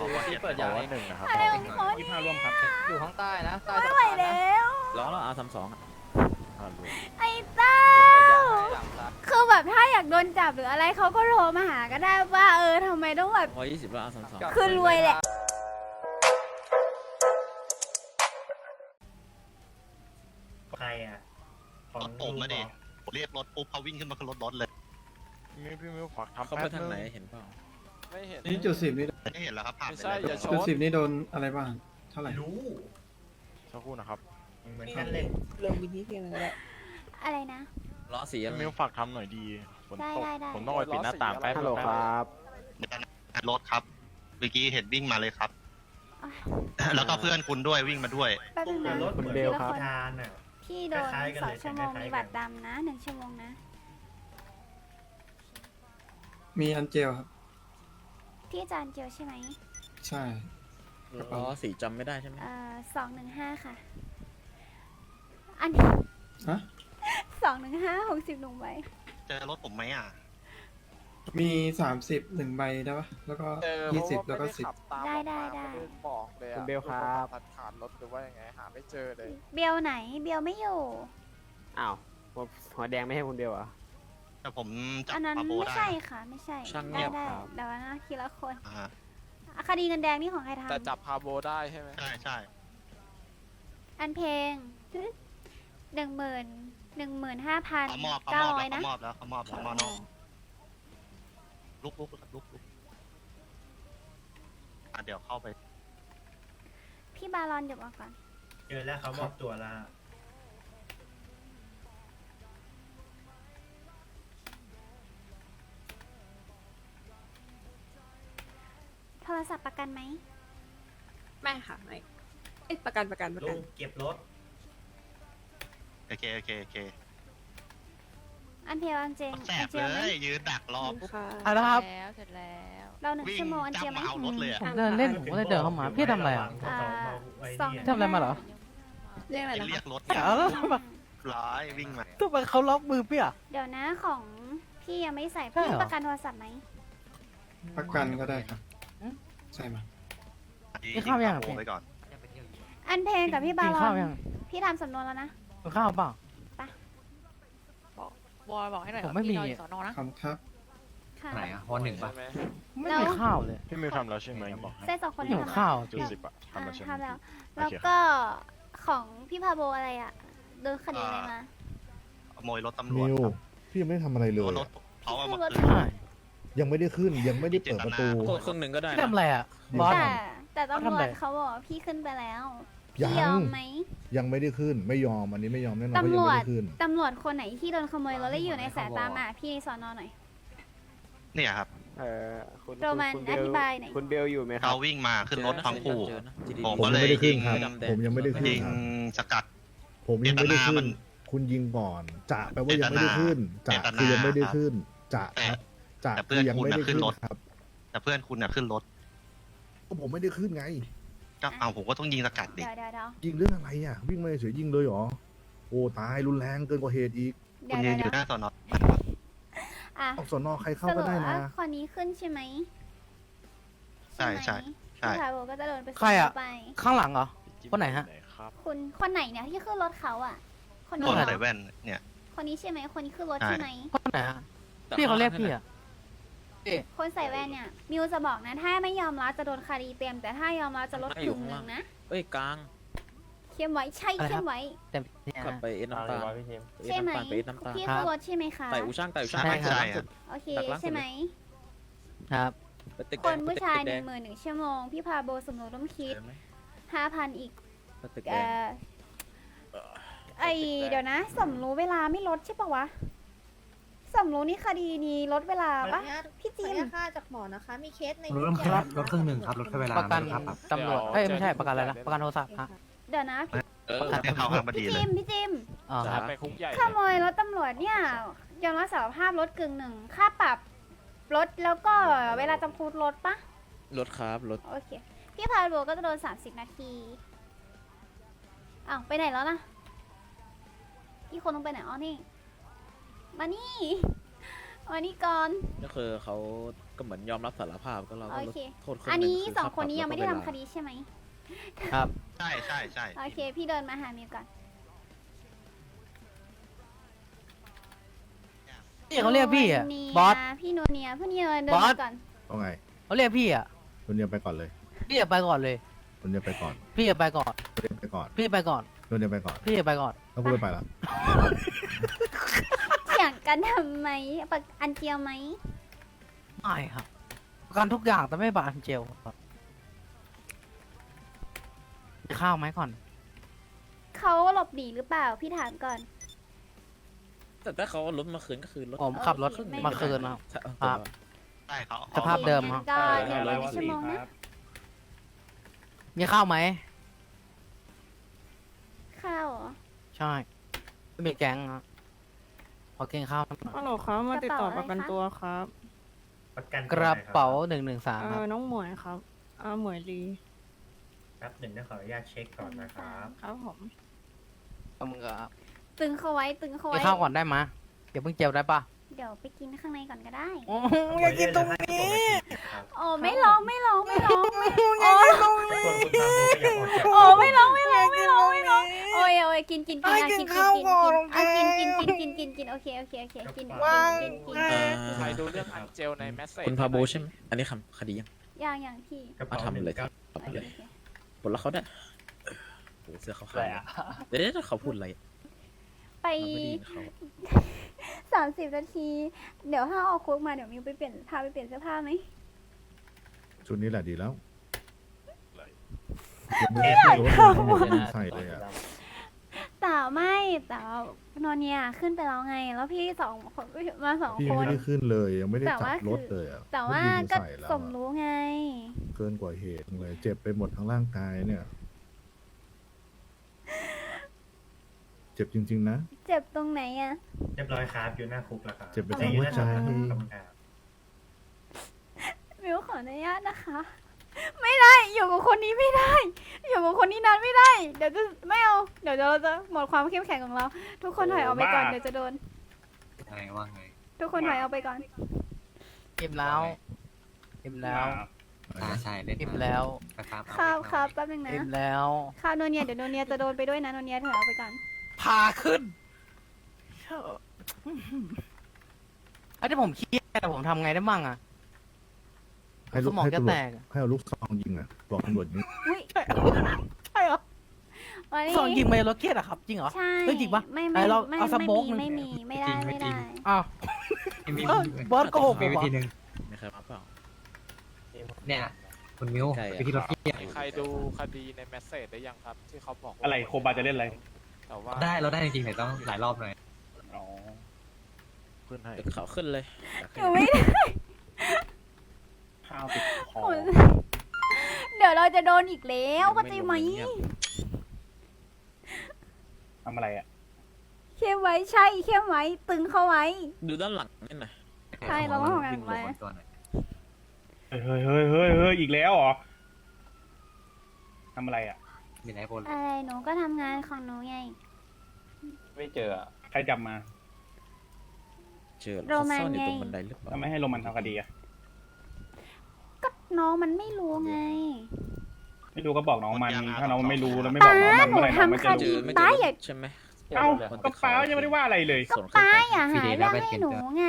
ขอว่าเปิดยาหนึ่งนะครับอะไรของเขายี่เนี่ยห้าร่วมครับ อยู่ข้างใต้นะ ใต้ไม่สะไหวพานนะแล้วล้อเราอาสามสองไอ้เต้า คือแบบถ้าอยากโดนจับหรืออะไรเขาก็โทรมาหาก็ได้ว่า เออทำไมต้องแบบ ร้อยยี่สิบแล้วอาสามสอง คือรวยแหละ ใครอะรถผมมาดิเรียกรถปุ๊บเขาวิ่งขึ้นมาขึ้นรถรถเลย มิวพี่มิวฝากทำเขาไปทางไหนเห็นเปล่า ไม่เห็น นี่จุดสิบนี่ ไม่เห็นแล้วครับผ่านไม่ไปใช่เลยอย่าชจุดนสิบนี่โดนอะไรบ้าง เท่าไหร่ รู้สักครู่นะครับเหมือนกันเล่นลงบินที่เพียงก็ได้อะไรนะ ล้อสีอะไรมิวฝากทำหน่อยดีฝนได้ตกได้ได้ ผมต้องไปปิดหน้าต่างแป๊บฮัลโหลแป๊บครับรถครับเมื่อกี้เห็นวิ่งมาเลยครับ อะแล้วก็เพื่อนคุณด้วยวิ่งมาด้วย แป๊บนึงนะรถคุณเบลครับ ทานอะ พี่โดนคล้ายๆกันสอเลงยชั่วโมงคล้ายๆกัน มีบัตรดำนะหนึ่งชั่วโมงนะ มีอันเจลครับ พี่จานเจียวใช่ไหมใช่ล้อสีจำไม่ได้ใช่ไหมเอ่อสองหนึ่งห้าค่ะ อันฮะสองหนึ่งห้าหกสิบหนุ่มไว้เจอรถผมไหมอะ มีสามสิบหนึ่งใบได้ปะแล้วก็เออยี่สิบเพแล้วราะก็ว่าสิบม่ขัตามได้ออกมาได้ได้ม่บอกเลยอะคุณเบลครับขาดขาดรถหรือว่ายังไงหาไม่เจอเลย เบลไหนเบลไม่อยู่ อ้าวหัวหัวแดงไม่ให้คุณเบลเหรอ แต่ผมจับอันนั้นปาโบไม่ได้ ใช่ค่ะ ไม่ใช่ช่างได้เงียบได้ครับ เดี๋ยวนะทีละคนอ่าฮะอะคดีเงินแดงนี่ของใครทแต่จับพาโบได้ใช่ไหม ใช่ใช่ำอันเพลงหนึ่งหมื่นหนึ่งหมื่นห้าพันเขามอบเขาเก้ามอบร้อยแล้วนะเขามอบแล้วเขามอบแล้วมอบน้องลุกลุกลุกลุกลุกอะเดี๋ยวเข้าไปพี่บารอนเดี๋ยวมาก่อน เจอแล้วเขามอบตัวแล้ว รศัพท์ประกันไหม ไม่ค่ะไม่เอ้ยประกันประกันประลุกัน งเก็บรถ โอเค โอเค โอเคอันเพลอันเจงแสอับนเจเลลไหมย ยืนดักรอปุ๊บ ค่ะ อะแล้วครับ แล้วเสร็จแล้ว เราหนึ่งวิ่งชั่วโมงอันจัเจบลไหมมาเอารถเลยอะผมเดินเล่นผมก็เลยเดินเข้ามาพี่ทำอะไรอะ อ่าสองทำอะไรมาเหรอ เรียกอะไรนะเรียคะกรถเอาแล้วทำไมร้ายวิ่งมา ทำไมเขาล็อกมือพี่อะ เดี๋ยวนะของพี่ยังไม่ใส่ใช่พี่เหรอ ประกันโทรศัพท์ไหมประกันก็ได้ครับ ใช่ไหมยกินข้าวยังอะโอ้พี่ ไปก่อนอันเพลงกับพี่บากินรอข้าวนยังพี่ทำสำนวนแล้วนะ กินข้าวเปล่าบอยบอกให้หน่อยผมไม่มี พี่นอนอยู่สอนอนะ คำครับ ค่ะไหนอะวันหนึ่งปะ ไม่แล้วมีข้าวเลยพี่มิวทำแล้วใช่ไหมเส้นสองคนไม่นี้หิวทำข้าวจุดพี่สิบอะอ่าทำแล้วใช่ไหม ทำแล้ว แล้วก็ของพี่พาโบอะไรอะโดนคดีอะไรมาขโมยรถตำรวจมิวครับพี่ยังไม่ได้ทำอะไรเลยรถอะเขาเอามาคือรถคืนใช่ ยังไม่ได้ขึ้นยังไม่ได้เปิดประตูเจตนาโทษครึ่งหนึ่งก็ได้พี่นะทำอะไรอะบอส แต่แต่ตำรทำวไมจเขาบอกว่าพี่ขึ้นไปแล้วยัพี่ง ยอมไหมยังไม่ได้ขึ้นไม่ยอมอันนี้ไม่ยอมแน่นอนเพราะตำรยังวไม่จได้ขึ้น ตำรวจคนไหนที่โดนขโมยรถแล้วอยู่ในสายตามาพี่สอนอหน่อย เนี่ยครับเออคุณโรมันคุณเบอลธิบายหน่อย คุณเบลอยู่ไหมครัเขาบ วิ่งมาขึ้นรถทั้งคู่ เจอนะ GD ผมผมก็ยังเลยไม่ได้ขึ้นครับยิงดำแดงผมยังไม่ได้ขึ้น ยิงครับสกัด ผมยังไม่ได้เจตนาขึ้มันน คุณยิงก่อนจะแปลว่ายังไม่ได้ขึ้นจะเจตนาคือยังไม่ได้ขึ้นจะแต่ครับ จะแต่เพื่คืออนยังคุณไม่น่ะได้ขึ้ขึ้นนรถ ครับแต่เพื่อนคุณน่ะขึ้นรถก็ผมไม่ได้ขึ้นไง ก็เอาผมก็ต้องยิงสกัดดิ เดี๋ยวเดี๋ยวเดี๋ยวยิงเรื่องอะไรอะ วิ่งมาเฉยๆยิงเลยเหรอ โอ้ตายรุนแรงเกินกว่าเหตุอีกเดี๋คุยณวยืเดี๋ยนวอเดี๋ยวยู่หน้าสอนออะออกสอนอใครเข้าสก็รุปได้ว่านะ คนนี้ขึ้นใช่ไหมใช่ใช่ไหมใช่พี่พาโบก็จะโดนไปใครอะไป ข้างหลังเหรอ คนไหนฮะครับคุณคนไหนเนี่ยที่ขึ้นรถเขาอะ คนคนี้นเหรอใส่แว่นเนี่ย คนนี้ใช่ไหมคนนี้ขึ้นรถใช่ใช่ไหมคนไหนฮะ พี่เขาเรียกพี่อะ คนใส่แว่นเนี่ย มิวจะบอกนะ ถ้าไม่ยอมรับจะโดนคดีเต็ม แต่ถ้ายอมรับจะลดกึ่งหนึ่งนะ เอ้ยกลางเข้มไว้ ใช่อะไรครับ เข้มไว้ แต่เนี่ย ขับไปเอ็นน้ำตาลใช่ไหมไปเอ็นน้ำตาลพี่ขึ้นรถใช่ไหมคะ ไต่อูช่างไต่อูช่างใช่ไต่ใช่ล่างสุดโอเค ดักล่างสุด ใช่ไหม ครับ ไปตึกคแดนงผู้ไปชายตึกหแดนึ่งงหมื่นหนึ่งชั่วโมง พี่พาโบสมรู้ร่วมคิดเจอไหมห้าพันอีก ไปตึกเอแดงอไอเดี๋ยวนะสมรู้เวลาไม่ลดใช่ปะวะ สมรู้นี่คดีนี้ลดเวลาปะ พี่จิมค่าจากหมอนะคะ มีเคสในรถครับรถครึ่งหนึ่งครับรถแค่เวลาประกันตำรวจเอ้ยไม่ใช่ประกันอะไรนะประกันโทรศัพท์ฮะเดี๋ยวนะพี่เออให้เขาทางพอดีพี่เลจิยมพี่จิมอ๋อจ้าครับไปคุกใหญ่ขโมยรถตำรวจเนี่ยยอมรับสารภาพรถกึ่งหนึ่งค่าปรับรถแล้วก็เวลาจำคุกรถปะรถครับรถโอเค พี่พาโบก็จะโดน 30 นาทีอ้าวไปไหนแล้วนะพี่คนต้องไปไหนอ๋อนี่ มานี่มานี่ก่อน ก็คือเขาก็เหมือนยอมรับสารภาพก็เราก็โอลดเค โทษรึ่อันหนี้คืสองค่าคนนี้ปรับยังไม่ได้แล้วทำก็คดีใช่ไหมครับ ใช่ใช่ใช่โอเค พี่เดินมาหามิวก่อนพี่เขาเรียกพี่อะโนเนียบอส พี่โนเนียพี่โนเนียเดินบอส มาก่อนเอาไงเขาเรียกพี่อะคุณเนียไปก่อนเลยพี่อย่าไปก่อนเลยคุณเนียไปก่อนพี่อย่าไปก่อนคุณเนียไปก่อนพี่ไปก่อนคุณเนียไปก่อนพี่อย่าไปก่อน ถ้าคุณไม่ไปละเถียงกันทำไมปากอันเจียวไหมไม่ครับประกันทุกอย่างแต่ไม่บาอันเจลครับมีข้าวไหมก่อน เขาหลบหนีหรือเปล่าพี่ถามก่อน แต่ถ้าเขาเอารถมาคืนก็คือรถผมขับรถโอเคไม่ มาคืนนะครับถ้าเอาครับ ใช่เขาสภาพเดิม ครับ ก็เออเดี๋ยวร้อยในวันชั่วโมงคนะรับมีข้าวไหม ข้าวเหรอใช่ไม่มีแก๊งครับ ขอกินข้าวหน่อยฮัลโหลครับมาติดต่อกระประเป๋าอะไรกันคะตัวครับประกันกระเป๋าหนึ่งหนึ่งสามเอครับอน้องหมวยครับเออหมวยลีแป๊บหนึ่งนะขออนุญาตเช็คก่อนนะครับครับผมเอามึงครับตึงเขาไว้ตึงเขากิไว้นข้าวก่อนได้มะเดี๋ยวเพิ่งเจลได้ปะเดี๋ยวไปกินข้างในก่อนก็ได้อยากกินตรงนี้โอ้ไม่ร้องไม่ร้องไม่ร้องไม่ร้องส่วนคุณตามดูก็อย่าออกจากโอ้ไม่ร้องไม่ อ้ยโอ้ยกินกินกินอะกินกินกินกินอะกินกินกินกินกินกินโอเคโอเคโอเคกินกินกินกินเอ่อใครดูเรื่องอันเจลในแมสเซจคุณพาโบใช่ไหมอันนี้คำคดียังอย่างอย่างพี่กระมาเป๋าหทำนึ่งเลยเก้าตอบโอเคเลยโอเคปลดแล้วเขาได้โอ้เสื้อเขาขาวเดี๋ยวเดี๋ยวเขาพูดอะไรไปเราไม่ได้ยินเขาสามสิบนาที เดี๋ยวถ้าออกคุกมาเดี๋ยวมิวไปเปลี่ยนพาไปเปลี่ยนเสื้อผ้าไหมชุดนี้แหละดีแล้วไม่อยากทำไม่ได้ใส่เลยอะแต่ ไม่แต่ว่านอนเนี่ยขึ้นไปแล้วไง แล้วพี่สองคนมาสองพี่คไม่น ได้ขึ้นเลยยังไม่ได้แต่จัว่าบคือรถเลยอะแต่ว่าเพิ่ก็งยิงใส่แล้วสอะมรู้ไง เกินกว่าเหตุเลย เจ็บไปหมดทั้งร่างกายเนี่ย เจ็บจริง ๆ นะ เจ็บตรงไหนอะเรียบร้อยครับอยู่หน้าคุกแล้วครับเจ็บไปทั้งหัวใจ ขอบคุณครับมิวขออนุญาตนะคะ ไม่ได้ อยู่กับคนนี้ไม่ได้ อยู่กับคนนี้นานไม่ได้ เดี๋ยวจะไม่เอา เดี๋ยวเราจะหมดความเข้มแข็งของเรา ทุกคนถอยออกไปก่อนเดี๋ยวจะโดน ไงว่าไง ทุกคนถอยออกไปก่อนอิ่มแล้วอิ่มแล้วใช่ใช่เล่นอิ่มแล้วนะครับครับครับแป๊บนึงนะอิ่มแล้ว ข้าวโนเนียเดี๋ยวโนเนียจะโดนไปด้วยนะโนเนียถอยออกไปก่อน พาขึ้นไอ้ที่ผมเครียดผมทำไงได้บ้างอะ ให้ลูสกมองให้จะตำรวแตจกอะให้เอาลูกซองยิงอะบอกตำรวจยิงอุ้ยใช่เหรอวันนี้สองยิงไปรถเครียดอะครับ จริงเหรอ ใช่เฮ้ยจริงปะไม่ไหนไม่ลองไม่เอาสักไม่โบ๊กมีหนึ่ง ไม่มีไม่ได้ไม่ได้ อ้าวเอ้ยบอสโกหกผมเหรอไม่เคยมาเปล่า เนี่ยคุณมิวใช่อะ ไปที่รถพี่ใครดูคดีในแมสเซจได้ยังครับ ที่เขาบอกว่อะไรโคบาจะเล่นอะไรแต่ว่าได้เราได้จริงๆแต่ต้องหลายรอบหน่อยอ๋อขึ้นให้เดี๋ยวเขาขึ้นเลยหนูไม่ได้ข้าวติดคอเดี๋ยวเราจะโดนอีกแล้วเข้าใจไหมทำอะไรอะ เข้มไว้ใช่เข้มไว้ตึงเข้าไว้ ดูด้านหลังนี่หน่อยใช่เราต้องทำงานวิ่งหลไว้บนตัวหน่อยเฮ้ยเฮ้ยเฮ้ยเฮ้ยเฮ้ยอีกแล้วเหรอทำอะไรอะมีไหนโบนอะไรหนูก็ทำงานของหนูไง ไม่เจอใครจับมา เจอโรเขาแมนซ่อนอยู่ไงตรงบันไดหรือเปล่าทำไมให้โรมันทำคดีอะก็ น้องมันไม่รู้ไงไม่รู้ก็บอกน้องมันถ้าน้องมันไม่รู้แล้วไม่บอกน้องมันเมื่อไหร่น้องมันจะป้าหนูทำคเจดีอไม่เจป้าออย่าใช่ไหมเอ้าก็ป้ายังไม่ได้ว่าอะไรเลยก็ป้าอย่าหาเรื่องให้หนูไง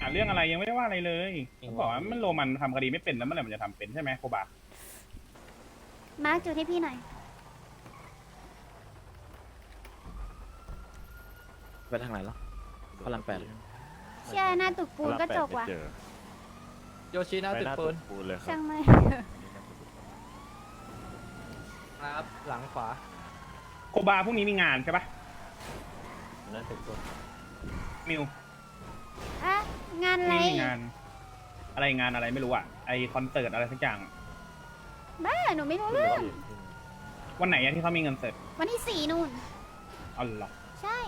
อะเรื่องอะไรยังไม่ได้ว่าอะไรเลยเขาบอกว่ามันโรมันทำคดีไม่เป็นแล้วเมื่อไหร่มันจะทำเป็นใช่ไหมโคบามาร์คจุดให้พี่หน่อยไปทางไหนแล้วพลังแปดเชื่อหน้าตึกปูนก็จบว่ะ โยชินะตึกปืนปูนเลยครับช่างไม่ครับหลังขวาโคบาพรุ่งนี้มีงานใช่ปะมิวอะงานพอะรุ่งไรนี้มีงาน อะไรงานอะไรไม่รู้อะไอคอนเสิร์ตอะไรสักอย่าง บ้าหนูไม่รู้เรื่องวันไหนอะที่เขามีเงินเสร็จวันที่สี่นู่น อ๋อเหรอใช่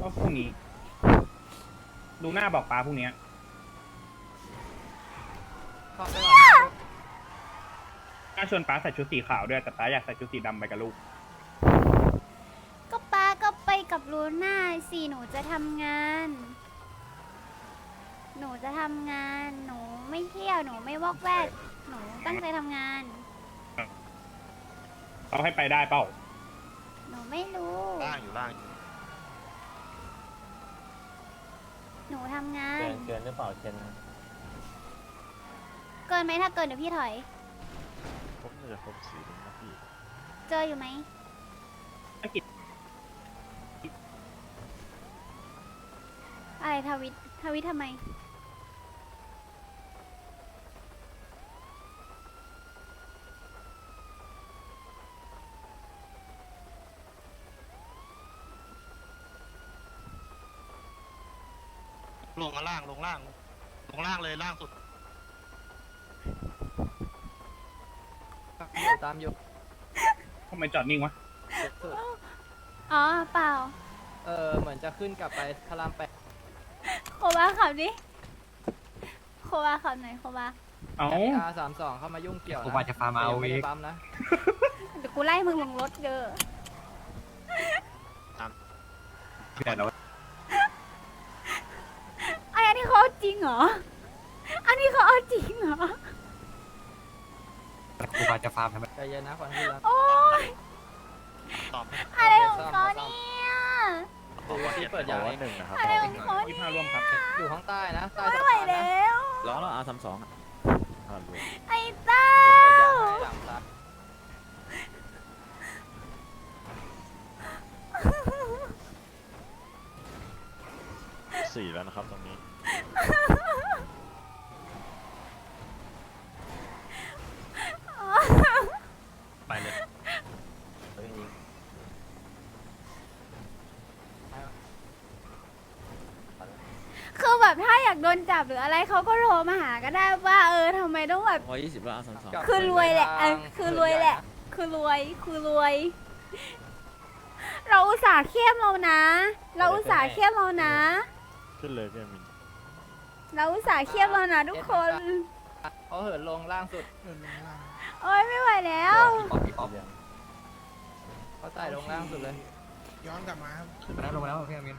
ก็พรุ่งนี้ ดูหน้าบอกป้าพรุ่งนี้น่าชวนป้าใส่ชุดสีขาวด้วย แต่ป้าอยากใส่ชุดสีดำไปกับลูก ก็ป้าก็ไปกับลูน่าสิหนูจะทำงาน หนูจะทำงาน หนูไม่เที่ยว หนูไม่วอกแวก หนูตั้งใจทำงาน เขาให้ไปได้เปล่า หนูไม่รู้ ล่างอยู่ล่างห นูทำงาน เกินเกินหรือเปล่าเคนเกินไหมถ้าเกินเดี๋ยวพี่ถอย ผมน่าจะครบสี่แล้วนะพี่ เจออยู่ไหมอังกฤษอะไรทวิตทวิตทำไม ลงมา ล่างลงล่าง ลงล่างเลยล่างสุด ตามอยู่ทำไมจอดนิ่งวะอ๋อเปล่าเออเหมือนจะขึ้นกลับไปพารามแปดโควาขับดิโควาขับหน่อยโควาเอ้า อาสามสองเข้ามายุ่งเกี่ยวนะกูว่าจะฟาร์มเอาไม่อีได้กปั๊มนะเดี๋ยวกูไล่มึงลงรถเด้อ เดี๋ยวเรา ไอ้อันนี้เขาเอา จริงเหรอ อันนี้เขาเอาจริงเหรอ กูว่าจะฟาร์มทำไมใจเย็นนะขวัญที่รัก โอ๊ยตอบอะไรของเขาเนี่ยบอกว่าที่เจ็ดเปิดยางหนึ่งนะครับอะไรของเขายี่เนี่ยห้าร่วมครับอยู่ข้างใต้นะใต้ไม่สะไหวพานนะแล้วล้อเราอาสามสองไอ้เต้า เปิดยางให้หลังซ้ายสี่แล้วนะครับตรงนี้ ไปเลยคือแบบถ้าอยากโดนจับหรืออะไรเขาก็โทรมาหาก็ได้ว่าเออทำไมต้องแบบ ร้อยยี่สิบแล้วอาสามสองกลับคือรวยแหละเออไปทางคือรวยแหละ คือรวย คือรวย เราอุตส่าห์เข้มเรานะ เราอุตส่าห์เข้มเรานะ ขึ้นเลยพี่อามิน เราอุตส่าห์เข้มเรานะทุกคน เขาเหินลงล่างสุดโอ๊ยไม่ไหวแล้ว พี่ป๊อปพี่ป๊อปเขาไต่ลงล่างสุดเลยลงมาแล้วลงมาแล้วพี่อามิน